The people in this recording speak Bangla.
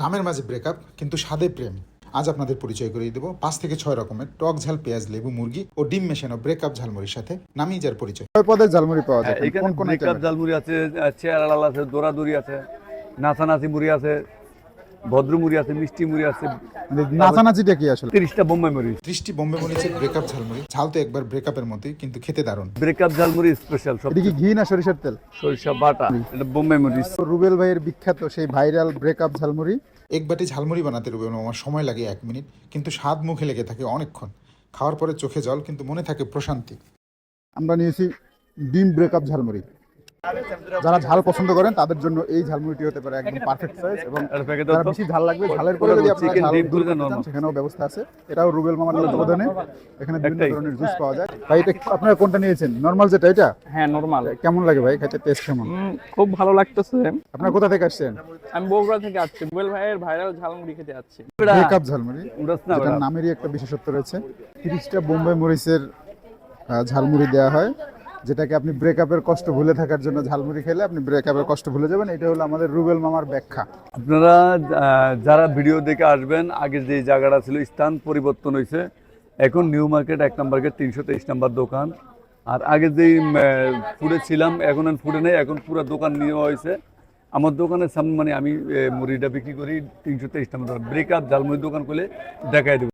নামের মাঝে ব্রেকআপ কিন্তু স্বাদে প্রেম। আজ আপনাদের পরিচয় করিয়ে দেবো। পাঁচ থেকে ছয় রকমের টক ঝাল পেঁয়াজ লেবু মুরগি ও ডিম মেশানো ব্রেকআপ ঝালমুড়ির সাথে নামি যার পরিচয়। ছয় পদের ঝালমুড়ি পাওয়া যায়। হ্যাঁ, কোন ব্রেকআপ ঝালমুড়ি আছে চেয়ারাল আছে দৌড়াদৌড়ি আছে নাচানাচি মুড়ি আছে ভদ্র মুড়ি আছে মিষ্টি মুড়ি আছে নাচানাচিটা কি আসলে? তিরিশটা বোম্বাই মুড়ি দৃষ্টি বোম্বে মরিচের ব্রেকআপ ঝালমুড়ি। ঝাল তো একবার ব্রেকআপের মতোই কিন্তু খেতে দারুণ। ব্রেকআপ জালমুড়ি স্পেশাল সব এটা কি ঘি না সরিষার তেল? সরিষা বাটা এটা বোম্বাই মরিচ। তো রুবেল ভাইয়ের বিখ্যাত সেই ভাইরাল ব্রেকআপ ঝালমুড়ি? এক বাটি ঝালমুড়ি বানাতে রুবে আমার সময় লাগে এক মিনিট কিন্তু স্বাদ মুখে লেগে থাকে অনেকক্ষণ। খাওয়ার পরে চোখে জল কিন্তু মনে থাকে প্রশান্তি। আমরা নিয়েছি ডিম ব্রেকআপ ঝালমুড়ি। যারা ঝাল পছন্দ করেন তাদের জন্য এই ঝালমুড়িটি হতে পারে একদম পারফেক্ট সাইজ এবং যারা বেশি ঝাল লাগবে ঝালের পরে যদি আপনারা ঝাল দূর চান, সেখানেও ব্যবস্থা আছে। এটাও রুবেল মামার তত্ত্বাবধানে এখানে বিভিন্ন ধরনের জুস পাওয়া যায়। ভাই এটা আপনারা কোনটা নিয়েছেন? নর্মাল যেটা এটা? হ্যাঁ নর্মাল কেমন লাগে ভাই? খেতে টেস্ট কেমন? খুব ভালো লাগতেছে। আপনারা কোথা থেকে আসছেন? আমি বগুড়া থেকে আসছি। বুয়েল ভাইয়ের ভাইরাল ঝালমুড়ি খেতে যাচ্ছি ব্রেকআপ ঝালমুড়ি। উড়াস না যেটার ওরা। নামেরই একটা বিশেষত্ব রয়েছে। তিরিশটা বোম্বাই মরিচের আহ, ঝালমুড়ি দেওয়া হয়। যেটাকে আপনি ব্রেকআপের কষ্ট ভুলে থাকার জন্য ঝালমুড়ি খেলে আপনি ব্রেকআপের কষ্ট ভুলে যাবেন। এটা হলো আমাদের রুবেল মামার ব্যাখ্যা। আপনারা যারা ভিডিও দেখে আসবেন, আগে যে জায়গাটা ছিল, স্থান পরিবর্তন হয়েছে। এখন নিউ মার্কেট এক নম্বর গেট তিনশো তেইশ নম্বর দোকান। আর আগে যেই ফুডে ছিলাম, এখন আর ফুডে নেই, এখন পুরো দোকান নেওয়া হয়েছে। আমার দোকানের সামনে মানে আমি মুড়িটা বিক্রি করি, তিনশো তেইশ নম্বর দোকান। ব্রেকআপ ঝালমুড়ি দোকান খুলে দেখাই দেবো।